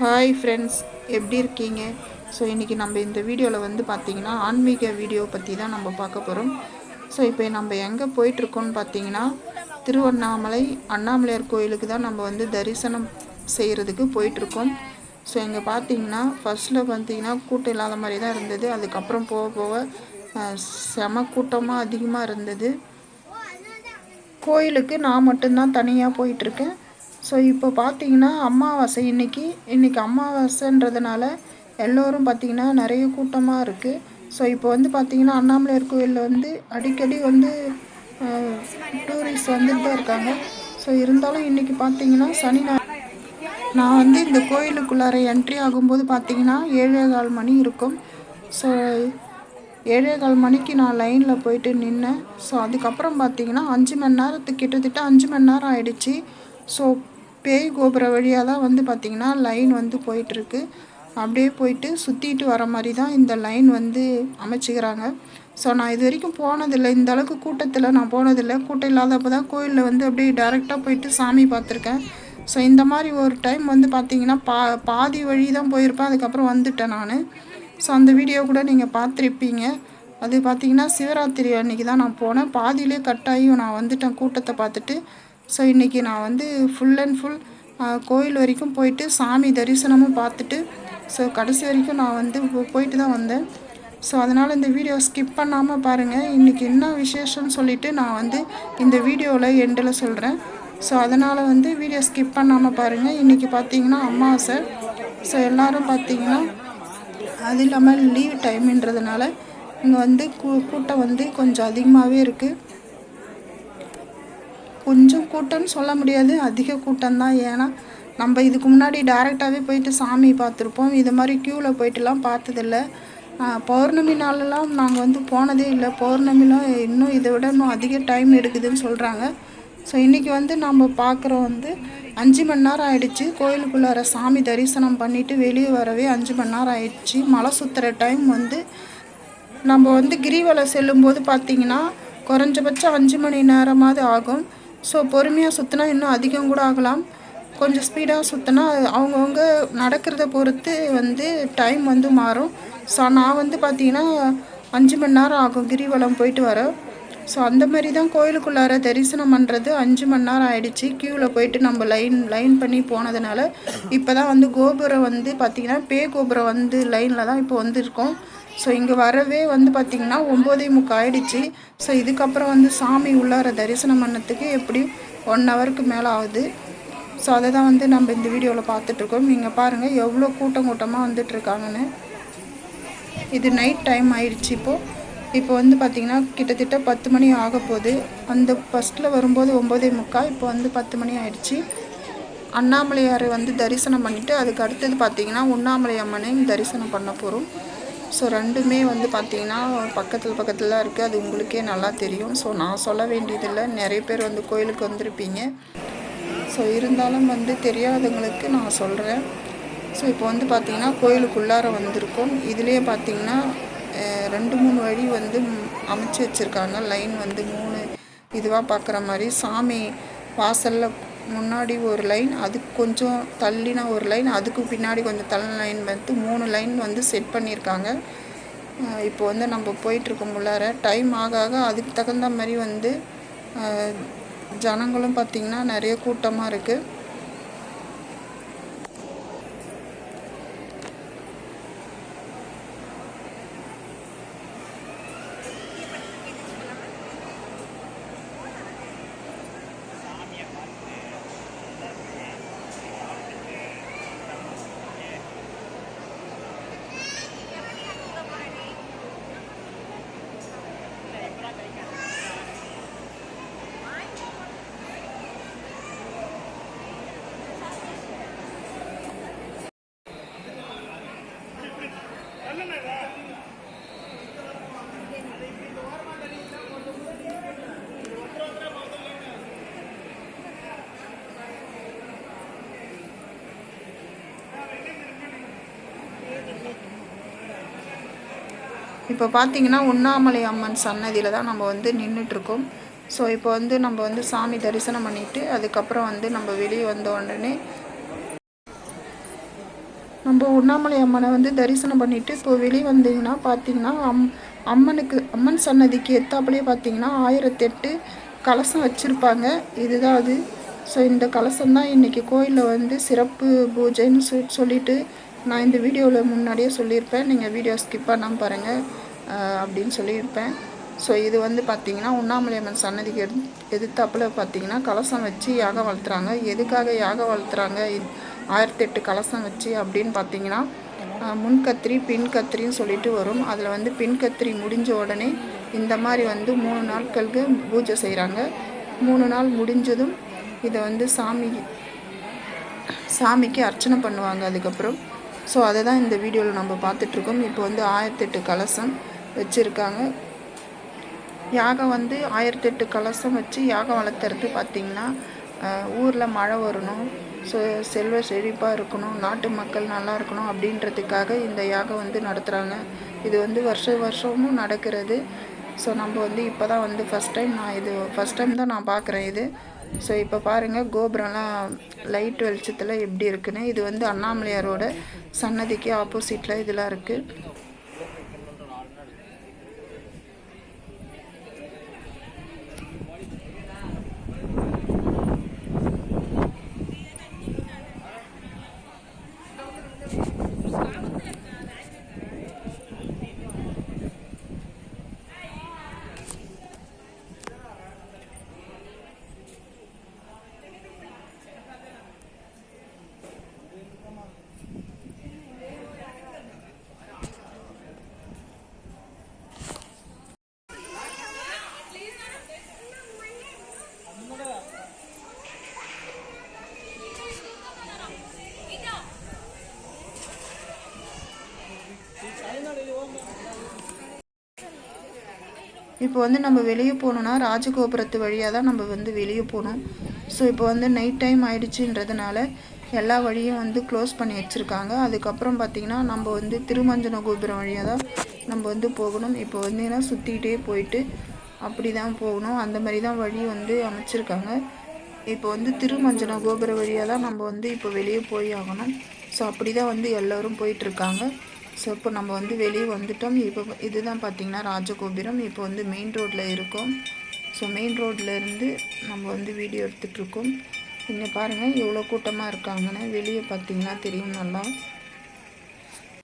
Hi friends எப்படி இருக்கீங்க? So இன்றைக்கி நம்ம இந்த வீடியோவில் வந்து பார்த்திங்கன்னா ஆன்மீக வீடியோ பற்றி தான் நம்ம பார்க்க போகிறோம் ஸோ இப்போ நம்ம எங்கே போயிட்டுருக்கோம்னு பார்த்தீங்கன்னா திருவண்ணாமலை அண்ணாமலையார் கோயிலுக்கு தான் நம்ம வந்து தரிசனம் செய்கிறதுக்கு போயிட்டுருக்கோம். ஸோ இங்கே பார்த்தீங்கன்னா ஃபஸ்ட்டில் பார்த்தீங்கன்னா கூட்டம் இல்லாத மாதிரி தான் இருந்தது. அதுக்கப்புறம் போக போக செம கூட்டமாக அதிகமாக இருந்தது. கோயிலுக்கு நான் மட்டும்தான் தனியாக போயிட்டுருக்கேன். ஸோ இப்போ பார்த்தீங்கன்னா அமாவாசை இன்னைக்கு இன்றைக்கி அமாவாசைன்றதுனால எல்லோரும் பார்த்தீங்கன்னா நிறைய கூட்டமாக இருக்குது ஸோ இப்போ வந்து பார்த்திங்கன்னா அண்ணாமலையார் கோயிலில் வந்து அடிக்கடி வந்து டூரிஸ்ட் வந்துட்டு தான் இருக்காங்க. ஸோ இருந்தாலும் இன்றைக்கி பார்த்தீங்கன்னா சனி ஞாயிறு நான் வந்து இந்த கோயிலுக்குள்ளார என்ட்ரி ஆகும்போது பார்த்தீங்கன்னா ஏழே கால் மணி இருக்கும். ஸோ ஏழே கால் மணிக்கு நான் லைனில் போயிட்டு நின்னேன். ஸோ அதுக்கப்புறம் பார்த்தீங்கன்னா அஞ்சு மணி நேரத்துக்கு கிட்டத்தட்ட அஞ்சு மணி நேரம் ஆயிடுச்சு. ஸோ பேய் கோபுர வழியாக தான் வந்து பார்த்திங்கன்னா லைன் வந்து போயிட்டுருக்கு. அப்படியே போயிட்டு சுற்றிட்டு வர மாதிரி தான் இந்த லைன் வந்து அமைச்சிக்கிறாங்க. ஸோ நான் இது வரைக்கும் போனதில்லை. இந்த அளவுக்கு கூட்டத்தில் நான் போனதில்லை. கூட்டம் இல்லாதப்போ தான் கோயிலில் வந்து அப்படியே டேரெக்டாக போயிட்டு சாமி பார்த்துருக்கேன். ஸோ இந்த மாதிரி ஒரு டைம் வந்து பார்த்திங்கன்னா பா பாதி வழி தான் போயிருப்பேன். அதுக்கப்புறம் வந்துட்டேன் நான். ஸோ அந்த வீடியோ கூட நீங்கள் பார்த்துருப்பீங்க. அது பார்த்தீங்கன்னா சிவராத்திரி அன்னைக்கு தான் நான் போனேன். பாதியிலே கட் நான் வந்துட்டேன் கூட்டத்தை பார்த்துட்டு. ஸோ இன்றைக்கி நான் வந்து ஃபுல் அண்ட் ஃபுல் கோயில் வரைக்கும் போயிட்டு சாமி தரிசனமும் பார்த்துட்டு ஸோ கடைசி வரைக்கும் நான் வந்து போயிட்டு தான் வந்தேன். ஸோ அதனால் இந்த வீடியோ ஸ்கிப் பண்ணாமல் பாருங்கள் இன்றைக்கி என்ன விசேஷம்னு சொல்லிவிட்டு நான் வந்து இந்த வீடியோவில் எண்டில் சொல்கிறேன் ஸோ அதனால் வந்து வீடியோ ஸ்கிப் பண்ணாமல் பாருங்கள் இன்றைக்கி பார்த்தீங்கன்னா அம்மாவாசை ஸோ எல்லோரும் பார்த்தீங்கன்னா அது இல்லாமல் லீவ் டைம்ன்றதுனால இங்கே வந்து கூ கூட்டம் வந்து கொஞ்சம் அதிகமாகவே இருக்குது கொஞ்சம் கூட்டம்னு சொல்ல முடியாது. அதிக கூட்டம் தான். ஏன்னா நம்ம இதுக்கு முன்னாடி டேரெக்டாகவே போயிட்டு சாமி பார்த்துருப்போம். இது மாதிரி க்யூவில் போயிட்டுலாம் பார்த்ததில்ல. பௌர்ணமி நாளெல்லாம் நாங்கள் வந்து போனதே இல்லை. பௌர்ணமிலாம் இன்னும் இதை விட இன்னும் அதிக டைம் எடுக்குதுன்னு சொல்கிறாங்க ஸோ இன்றைக்கி வந்து நம்ம பார்க்குறோம் வந்து அஞ்சு மணி நேரம் ஆயிடுச்சு. கோயிலுக்குள்ளார சாமி தரிசனம் பண்ணிவிட்டு வெளியே வரவே அஞ்சு மணி நேரம் ஆயிடுச்சு. மலை சுற்றுற டைம் வந்து நம்ம வந்து கிரிவலம் செல்லும்போது பார்த்திங்கன்னா குறைஞ்சபட்சம் அஞ்சு மணி நேரமாவது ஆகும். ஸோ பொறுமையாக சுற்றினா இன்னும் அதிகம் கூட ஆகலாம். கொஞ்சம் ஸ்பீடாக சுற்றினா அவங்கவுங்க நடக்கிறத பொறுத்து வந்து டைம் வந்து மாறும். ஸோ நான் வந்து பார்த்தீங்கன்னா அஞ்சு மணி நேரம் ஆகும் கிரிவலம் போயிட்டு வர. ஸோ அந்த மாதிரி தான் கோயிலுக்குள்ளார தரிசனம் பண்ணுறது அஞ்சு மணி நேரம் ஆயிடுச்சு. க்யூவில் போயிட்டு நம்ம லைன் லைன் பண்ணி போனதுனால இப்போ தான் வந்து கோபுரம் வந்து பார்த்திங்கன்னா பே கோபுரம் வந்து லைனில் தான் இப்போ வந்துருக்கோம். ஸோ இங்கே வரவே வந்து பார்த்திங்கன்னா ஒம்போதே முக்கு ஆயிடுச்சு ஸோ இதுக்கப்புறம் வந்து சாமி உள்ளார தரிசனம் பண்ணத்துக்கு எப்படி ஒன் ஹவருக்கு மேலே ஆகுது? ஸோ அதை தான் வந்து நம்ம இந்த வீடியோவில் பார்த்துட்ருக்கோம் நீங்கள் பாருங்கள் எவ்வளோ கூட்டம் கூட்டமாக வந்துட்டுருக்காங்கன்னு. இது நைட் டைம் ஆயிடுச்சு இப்போது இப்போ வந்து பார்த்திங்கன்னா கிட்டத்தட்ட பத்து மணி ஆக போகுது. அந்த ஃபஸ்ட்டில் வரும்போது ஒம்போதே முக்கால் இப்போ வந்து பத்து மணி ஆயிடுச்சு. அண்ணாமலையாரை வந்து தரிசனம் பண்ணிவிட்டு அதுக்கு அடுத்தது பார்த்திங்கன்னா உண்ணாமலை அம்மனையும் தரிசனம் பண்ண போகிறோம் ஸோ ரெண்டுமே வந்து பார்த்திங்கன்னா பக்கத்தில் பக்கத்தில் தான் இருக்குது அது உங்களுக்கே நல்லா தெரியும். ஸோ நான் சொல்ல வேண்டியதில்லை. நிறைய பேர் வந்து கோயிலுக்கு வந்திருப்பீங்க. ஸோ இருந்தாலும் வந்து தெரியாதவங்களுக்கு நான் சொல்கிறேன் ஸோ இப்போ வந்து பார்த்திங்கன்னா கோயிலுக்குள்ளார வந்திருக்கோம். இதுலேயே பார்த்திங்கன்னா ரெண்டு மூணு வழி வந்து அமைச்சு வச்சுருக்காங்க. லைன் வந்து மூணு இதுவாக பார்க்குற மாதிரி. சாமி வாசலில் முன்னாடி ஒரு லைன் அதுக்கு கொஞ்சம் தள்ளின ஒரு லைன் அதுக்கு பின்னாடி கொஞ்சம் தள்ளி லைன் வந்து மூணு லைன் வந்து செட் பண்ணியிருக்காங்க. இப்போ வந்து நம்ம போயிட்டுருக்கோம் உள்ளார டைம் ஆக ஆக அதுக்கு தகுந்த மாதிரி வந்து ஜனங்களும் பார்த்திங்கன்னா நிறைய கூட்டமாக இருக்குது இப்போ பார்த்தீங்கன்னா உண்ணாமலை அம்மன் சன்னதியில் தான் நம்ம வந்து நின்றுட்டுருக்கோம் ஸோ இப்போ வந்து நம்ம வந்து சாமி தரிசனம் பண்ணிவிட்டு அதுக்கப்புறம் வந்து நம்ம வெளியே வந்த உடனே நம்ம உண்ணாமலை அம்மனை வந்து தரிசனம் பண்ணிவிட்டு இப்போ வெளியே வந்தீங்கன்னா பார்த்தீங்கன்னா அம் அம்மனுக்கு அம்மன் சன்னதிக்கு எத்தாப்புலேயே பார்த்தீங்கன்னா ஆயிரத்தெட்டு கலசம் வச்சுருப்பாங்க. இதுதான் அது. ஸோ இந்த கலசம் தான் இன்றைக்கி கோயிலில் வந்து சிறப்பு பூஜைன்னு சொல்லி சொல்லிட்டு நான் இந்த வீடியோவில் முன்னாடியே சொல்லியிருப்பேன். நீங்கள் வீடியோ ஸ்கிப் பண்ணாமல் பாருங்கள் அப்படின்னு சொல்லியிருப்பேன். ஸோ இது வந்து பார்த்திங்கன்னா உண்ணாமலை அம்மன் சன்னதிக்கு எது எதிர்த்தாப்பில் பார்த்தீங்கன்னா கலசம் வச்சு யாகம் வளர்த்துறாங்க. எதுக்காக யாகம் வளர்த்துறாங்க? ஆயிரத்தெட்டு கலசம் வச்சு அப்படின்னு பார்த்தீங்கன்னா முன் கத்திரி பின் கத்திரின்னு சொல்லிட்டு வரும். அதில் வந்து பின் கத்திரி முடிஞ்ச உடனே இந்த மாதிரி வந்து மூணு நாட்களுக்கு பூஜை செய்கிறாங்க. மூணு நாள் முடிஞ்சதும் இதை வந்து சாமி சாமிக்கு அர்ச்சனை பண்ணுவாங்க. அதுக்கப்புறம் ஸோ அதை தான் இந்த வீடியோவில் நம்ம பார்த்துட்ருக்கோம். இப்போ வந்து ஆயிரத்தெட்டு கலசம் வச்சுருக்காங்க. யாகம் வந்து ஆயிரத்தெட்டு கலசம் வச்சு யாகம் வளர்த்துறது பார்த்திங்கன்னா ஊரில் மழை வரணும் ஸோ செல்வ செழிப்பாக இருக்கணும் நாட்டு மக்கள் நல்லா இருக்கணும் அப்படின்றதுக்காக இந்த யாகம் வந்து நடத்துகிறாங்க இது வந்து வருஷ வருஷமும் நடக்கிறது. ஸோ நம்ம வந்து இப்போ தான் வந்து ஃபஸ்ட் டைம் நான் இது ஃபஸ்ட் டைம் தான் நான் பார்க்குறேன் இது. ஸோ இப்போ பாருங்கள் கோபுரம்லாம் லைட் வெளிச்சத்தில் எப்படி இருக்குன்னு. இது வந்து அண்ணாமலையாரோட சன்னதிக்கு ஆப்போசிட்டில் இதெல்லாம் இருக்குது இப்போ வந்து நம்ம வெளியே போகணுன்னா ராஜகோபுரத்து வழியாக தான் நம்ம வந்து வெளியே போகணும் ஸோ இப்போ வந்து நைட் டைம் ஆயிடுச்சுன்றதுனால எல்லா வழியும் வந்து க்ளோஸ் பண்ணி வச்சுருக்காங்க. அதுக்கப்புறம் பார்த்திங்கன்னா நம்ம வந்து திருமஞ்சன கோபுரம் வழியாக தான் நம்ம வந்து போகணும். இப்போ வந்து சுற்றிக்கிட்டே போயிட்டு அப்படி தான் போகணும். அந்த மாதிரி தான் வழி வந்து அமைச்சிருக்காங்க. இப்போ வந்து திருமஞ்சன கோபுர வழியாக தான் நம்ம வந்து இப்போ வெளியே போய் ஆகணும். ஸோ அப்படி தான் வந்து எல்லோரும் போயிட்டுருக்காங்க ஸோ இப்போ நம்ம வந்து வெளியே வந்துட்டோம். இப்போ இதுதான் பார்த்திங்கன்னா ராஜகோபுரம். இப்போ வந்து மெயின் ரோட்டில் இருக்கோம். ஸோ மெயின் ரோட்லேருந்து நம்ம வந்து வீடியோ எடுத்துகிட்ருக்கோம் இங்கே பாருங்கள் எவ்வளோ கூட்டமாக இருக்காங்கன்னு வெளியே பார்த்திங்கன்னா தெரியும் நல்லா.